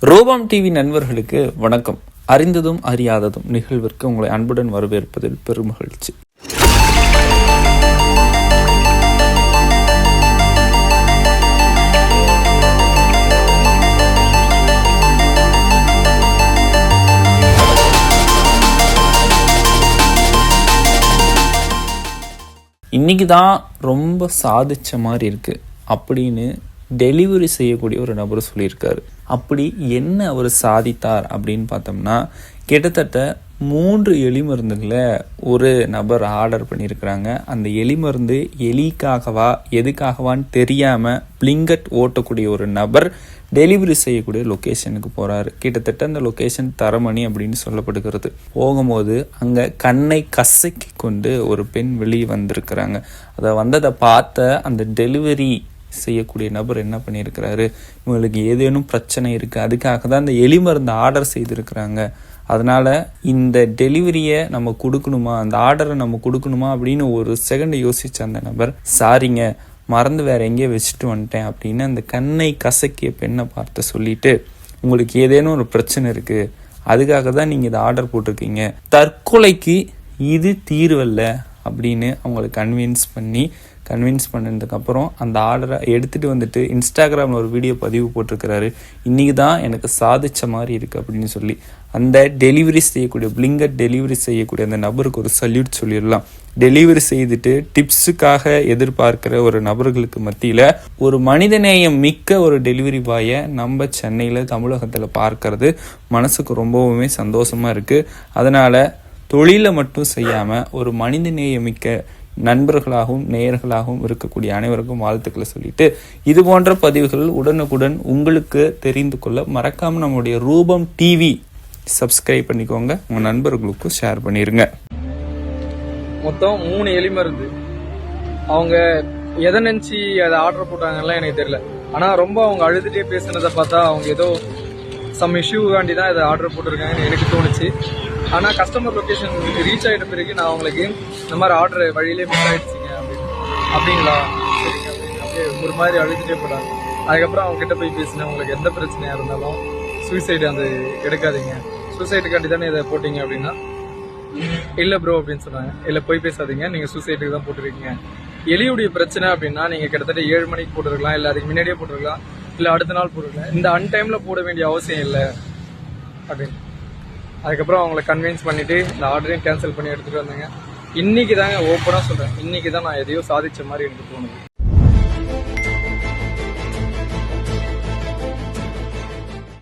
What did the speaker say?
ரோபாம் TV நண்பர்களுக்கு வணக்கம். அறிந்ததும் அறியாததும் நிகழ்விற்கு உங்களை அன்புடன் வரவேற்பதில் பெருமகிழ்ச்சி இன்னைக்கு தான் ரொம்ப சாதிச்ச மாதிரி இருக்கு. அப்படின்னு டெலிவரி செய்யக்கூடிய ஒரு நபர் சொல்லியிருக்காரு. அப்படி என்ன அவர் சாதித்தார் அப்படின்னு பார்த்தோம்னா கிட்டத்தட்ட மூன்று எலி மருந்துகளை ஒரு நபர் ஆர்டர் பண்ணியிருக்கிறாங்க. அந்த எலி மருந்து எலிக்காகவா எதுக்காகவான்னு தெரியாமல் பிளிங்கட் ஓட்டக்கூடிய ஒரு நபர் டெலிவரி செய்யக்கூடிய லொக்கேஷனுக்கு போகிறாரு கிட்டத்தட்ட அந்த லொக்கேஷன் தரமணி அப்படின்னு சொல்லப்படுகிறது. போகும்போது அங்கே கண்ணை கசக்கி கொண்டு ஒரு பெண் வெளியே வந்திருக்கிறாங்க. அதை வந்ததை பார்த்த அந்த டெலிவரி செய்யக்கூடிய நபர் என்ன பண்ணியிருக்கிறாரு? இவங்களுக்கு ஏதேனும் பிரச்சனை இருக்குது அதுக்காக தான் இந்த எலி மருந்து ஆர்டர் செய்திருக்கிறாங்க. அதனால் இந்த டெலிவரியை நம்ம கொடுக்கணுமா? அந்த ஆர்டரை நம்ம கொடுக்கணுமா? அப்படின்னு ஒரு செகண்ட் யோசிச்ச அந்த நபர் சாரிங்க மறந்து வேற எங்கேயோ வச்சுட்டு வந்துட்டேன் அப்படின்னு அந்த கண்ணை கசக்கிய பெண்ணை பார்த்து சொல்லிட்டு உங்களுக்கு ஏதேனும் ஒரு பிரச்சனை இருக்குது அதுக்காக தான் நீங்கள் இதை ஆர்டர் போட்டிருக்கீங்க. தற்கொலைக்கு இது தீர்வல்ல அப்படின்னு அவங்களை கன்வின்ஸ் பண்ணி கன்வின்ஸ் பண்ணதுக்கப்புறம் அந்த ஆர்டரை எடுத்துகிட்டு வந்துட்டு இன்ஸ்டாகிராமில் ஒரு வீடியோ பதிவு போட்டிருக்கிறாரு. இன்றைக்கி தான் எனக்கு சாதிச்ச மாதிரி இருக்குது அப்படின்னு சொல்லி அந்த டெலிவரி செய்யக்கூடிய பிளிங்கர் டெலிவரி செய்யக்கூடிய அந்த நபருக்கு ஒரு சல்யூட் சொல்லிடலாம். டெலிவரி செய்துட்டு டிப்ஸுக்காக எதிர்பார்க்கிற ஒரு நபர்களுக்கு மத்தியில் ஒரு மனிதநேயம் மிக்க ஒரு டெலிவரி பாயை நம்ம சென்னையில் தமிழகத்தில் பார்க்கறது மனசுக்கு ரொம்பவுமே சந்தோஷமாக இருக்குது அதனால் தொழிலை மட்டும் செய்யாமல் ஒரு மனிதநேயமிக்க நண்பர்களாகவும் நேயர்களாகவும் இருக்கக்கூடிய அனைவருக்கும் வாழ்த்துக்களை சொல்லிட்டு இது போன்ற பதிவுகள் உடனுக்குடன் உங்களுக்கு தெரிந்து கொள்ள மறக்காம நம்முடைய ரூபம் டிவி சப்ஸ்கிரைப் பண்ணிக்கோங்க. உங்க நண்பர்களுக்கும் ஷேர் பண்ணிருங்க. மொத்தம் மூணு எலிமருந்து. அவங்க எதை நினைச்சு அதை ஆர்டர் போட்டாங்கலாம் எனக்கு தெரியல. ஆனா ரொம்ப அவங்க அழுதுட்டே பேசுனதை பார்த்தா அவங்க ஏதோ சம் இஷ்யூவாண்டி தான் இதை ஆர்டர் போட்டிருக்காங்கன்னு எனக்கு தோணுச்சு. ஆனால் கஸ்டமர் லொக்கேஷன் ரீச் ஆகிட்ட பிறகு நான் உங்களுக்கு இந்த மாதிரி ஆர்டர் வழியிலே மிஸ் ஆகிடுச்சிங்க அப்படின்னு. அப்படிங்களா? சரிங்க அப்படின்னு அப்படியே ஒரு மாதிரி அழுதுட்டே போட்டாங்க அதுக்கப்புறம் அவங்க கிட்ட போய் பேசினேன். உங்களுக்கு எந்த பிரச்சனையாக இருந்தாலும் சூசைடு அந்த எடுக்காதீங்க. சூசைடுக்காண்டி தானே இதை போட்டிங்க அப்படின்னா இல்லை ப்ரோ அப்படின்னு சொன்னாங்க. இல்லை போய் பேசாதீங்க. நீங்கள் சூசைட்டுக்கு தான் போட்டிருக்கீங்க. எலியுடைய பிரச்சனை அப்படின்னா நீங்கள் கிட்டத்தட்ட ஏழு மணிக்கு போட்டிருக்கலாம். இல்லை அதுக்கு முன்னாடியே போட்டிருக்கலாம். இல்லை அடுத்த நாள் போட்டிருக்கலாம். இந்த அன்டைமில் போட வேண்டிய அவசியம் இல்லை. அப்படின்னு. அதுக்கப்புறம் அவங்கள கன்வின்ஸ் பண்ணிட்டு இந்த ஆர்டரையும் கேன்சல் பண்ணி எடுத்துகிட்டு வந்தேங்க. இன்னைக்கு தாங்க ஓப்பனாக சொல்கிறேன் இன்னைக்கு தான் நான் எதையோ சாதிச்ச மாதிரி எனக்கு தோணுது.